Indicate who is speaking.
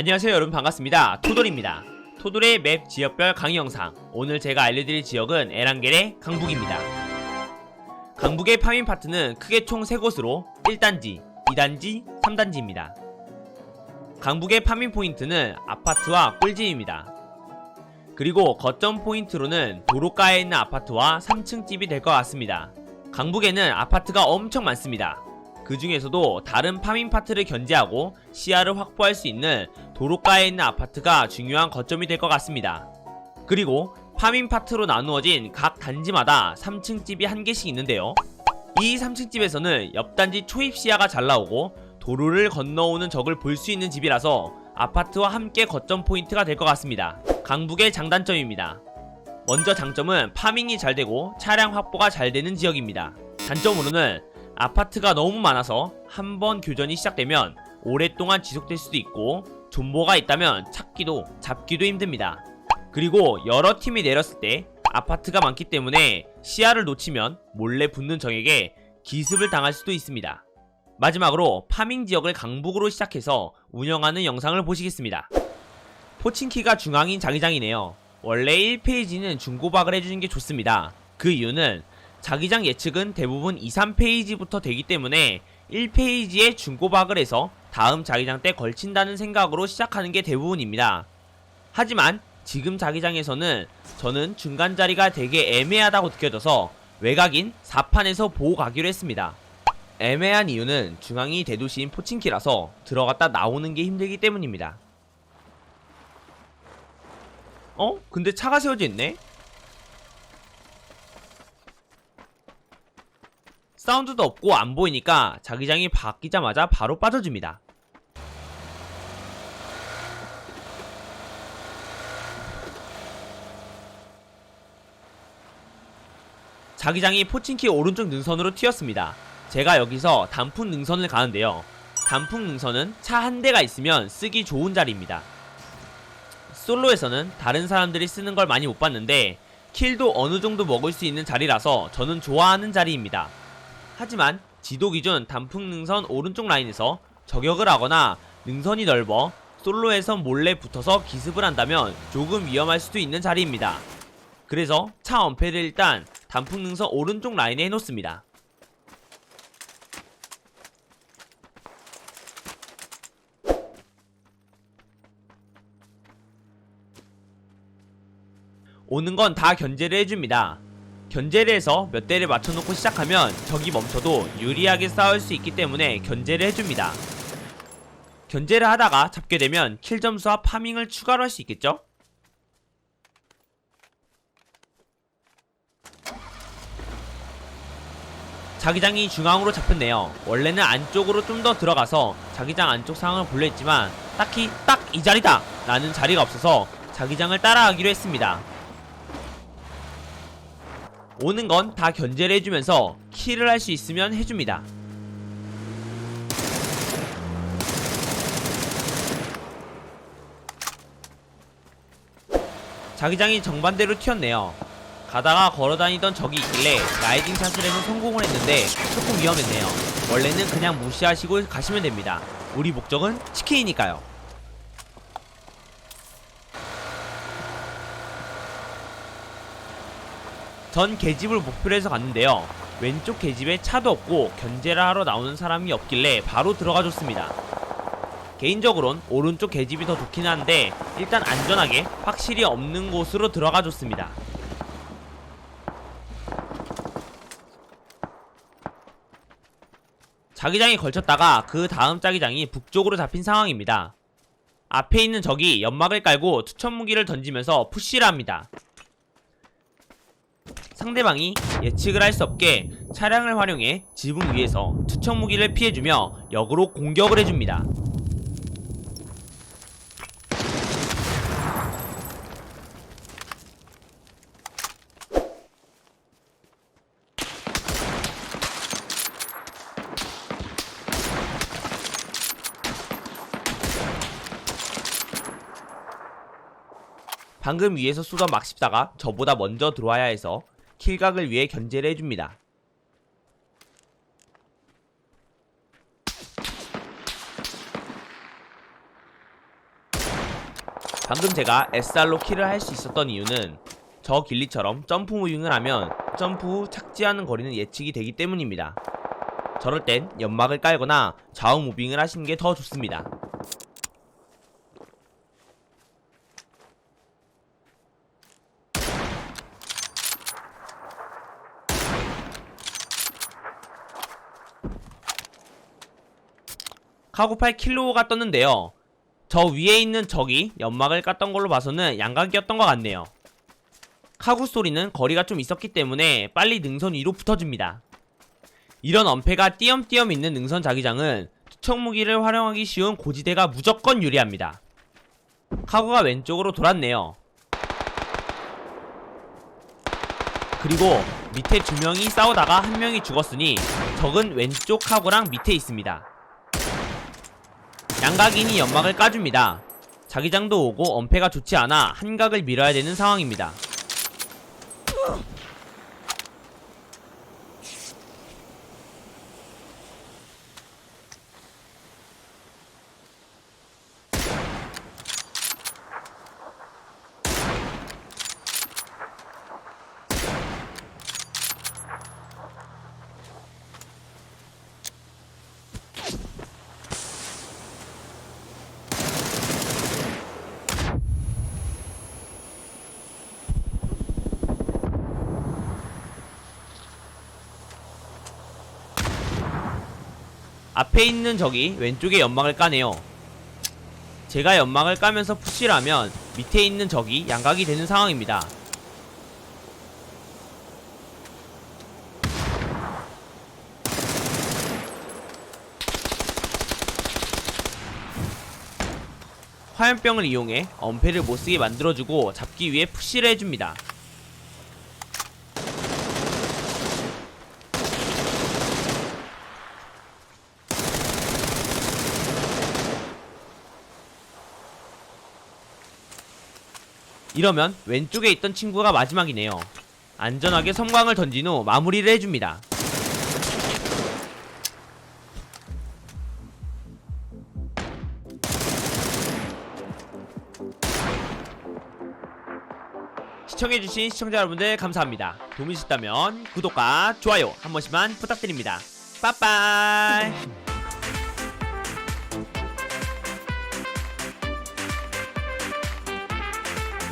Speaker 1: 안녕하세요 여러분 반갑습니다. 토돌입니다. 토돌의 맵 지역별 강의 영상. 오늘 제가 알려드릴 지역은 에란겔의 강북입니다. 강북의 파밍 파트는 크게 총 3곳으로 1단지, 2단지, 3단지입니다. 강북의 파밍 포인트는 아파트와 꿀집입니다. 그리고 거점 포인트로는 도로가에 있는 아파트와 3층 집이 될 것 같습니다. 강북에는 아파트가 엄청 많습니다 그 중에서도 다른 파밍 파트를 견제하고 시야를 확보할 수 있는 도로가에 있는 아파트가 중요한 거점이 될 것 같습니다. 그리고 파밍 파트로 나누어진 각 단지마다 3층 집이 한 개씩 있는데요. 이 3층 집에서는 옆 단지 초입 시야가 잘 나오고 도로를 건너오는 적을 볼 수 있는 집이라서 아파트와 함께 거점 포인트가 될 것 같습니다. 강북의 장단점입니다. 먼저 장점은 파밍이 잘 되고 차량 확보가 잘 되는 지역입니다. 단점으로는 아파트가 너무 많아서 한 번 교전이 시작되면 오랫동안 지속될 수도 있고 존버가 있다면 찾기도 잡기도 힘듭니다. 그리고 여러 팀이 내렸을 때 아파트가 많기 때문에 시야를 놓치면 몰래 붙는 적에게 기습을 당할 수도 있습니다. 마지막으로 파밍 지역을 강북으로 시작해서 운영하는 영상을 보시겠습니다. 포친키가 중앙인 자기장이네요. 원래 1페이지는 중고박을 해주는 게 좋습니다. 그 이유는 자기장 예측은 대부분 2, 3페이지부터 되기 때문에 1페이지에 중고박을 해서 다음 자기장 때 걸친다는 생각으로 시작하는 게 대부분입니다. 하지만 지금 자기장에서는 저는 중간 자리가 되게 애매하다고 느껴져서 외곽인 4판에서 보고 가기로 했습니다. 애매한 이유는 중앙이 대도시인 포친키라서 들어갔다 나오는 게 힘들기 때문입니다. 어? 근데 차가 세워져 있네? 사운드도 없고 안 보이니까 자기장이 바뀌자마자 바로 빠져줍니다. 자기장이 포친키 오른쪽 능선으로 튀었습니다. 제가 여기서 단풍 능선을 가는데요. 단풍 능선은 차 한 대가 있으면 쓰기 좋은 자리입니다. 솔로에서는 다른 사람들이 쓰는 걸 많이 못 봤는데 킬도 어느 정도 먹을 수 있는 자리라서 저는 좋아하는 자리입니다. 하지만 지도 기준 단풍 능선 오른쪽 라인에서 저격을 하거나 능선이 넓어 솔로에서 몰래 붙어서 기습을 한다면 조금 위험할 수도 있는 자리입니다. 그래서 차 엄폐를 일단 단풍 능선 오른쪽 라인에 해놓습니다. 오는 건 다 견제를 해줍니다. 견제를 해서 몇 대를 맞춰놓고 시작하면 적이 멈춰도 유리하게 싸울 수 있기 때문에 견제를 해줍니다. 견제를 하다가 잡게 되면 킬 점수와 파밍을 추가로 할 수 있겠죠? 자기장이 중앙으로 잡혔네요. 원래는 안쪽으로 좀 더 들어가서 자기장 안쪽 상황을 볼려 했지만 딱히 딱 이 자리다! 라는 자리가 없어서 자기장을 따라가기로 했습니다. 오는 건 다 견제를 해주면서 킬을 할 수 있으면 해줍니다. 자기장이 정반대로 튀었네요. 가다가 걸어다니던 적이 있길래 라이딩 샷을 해서 성공을 했는데 조금 위험했네요. 원래는 그냥 무시하시고 가시면 됩니다. 우리 목적은 치킨이니까요. 전 계집을 목표로 해서 갔는데요. 왼쪽 계집에 차도 없고 견제를 하러 나오는 사람이 없길래 바로 들어가 줬습니다. 개인적으론 오른쪽 계집이 더 좋긴 한데 일단 안전하게 확실히 없는 곳으로 들어가 줬습니다. 자기장이 걸쳤다가 그 다음 자기장이 북쪽으로 잡힌 상황입니다. 앞에 있는 적이 연막을 깔고 투천 무기를 던지면서 푸시를 합니다. 상대방이 예측을 할 수 없게 차량을 활용해 지붕 위에서 투척 무기를 피해주며 역으로 공격을 해줍니다. 방금 위에서 쏘던 막십사가 저보다 먼저 들어와야 해서 킬각을 위해 견제를 해줍니다. 방금 제가 SR로 킬을 할 수 있었던 이유는 저 길리처럼 점프 무빙을 하면 점프 후 착지하는 거리는 예측이 되기 때문입니다. 저럴 땐 연막을 깔거나 좌우 무빙을 하시는 게 더 좋습니다. 카고8 킬로가 떴는데요. 저 위에 있는 적이 연막을 깠던 걸로 봐서는 양각이었던 것 같네요. 카구 소리는 거리가 좀 있었기 때문에 빨리 능선 위로 붙어줍니다. 이런 엄폐가 띄엄띄엄 있는 능선 자기장은 투척 무기를 활용하기 쉬운 고지대가 무조건 유리합니다. 카구가 왼쪽으로 돌았네요. 그리고 밑에 두 명이 싸우다가 한 명이 죽었으니 적은 왼쪽 카구랑 밑에 있습니다. 양각인이 연막을 까줍니다. 자기장도 오고 엄폐가 좋지 않아 한각을 밀어야 되는 상황입니다. 앞에 있는 적이 왼쪽에 연막을 까네요. 제가 연막을 까면서 푸시를 하면 밑에 있는 적이 양각이 되는 상황입니다. 화염병을 이용해 엄폐를 못쓰게 만들어주고 잡기 위해 푸시를 해줍니다. 이러면 왼쪽에 있던 친구가 마지막이네요. 안전하게 섬광을 던진 후 마무리를 해줍니다. 시청해주신 시청자 여러분들 감사합니다. 도움이 되셨다면 구독과 좋아요 한 번씩만 부탁드립니다. 빠빠이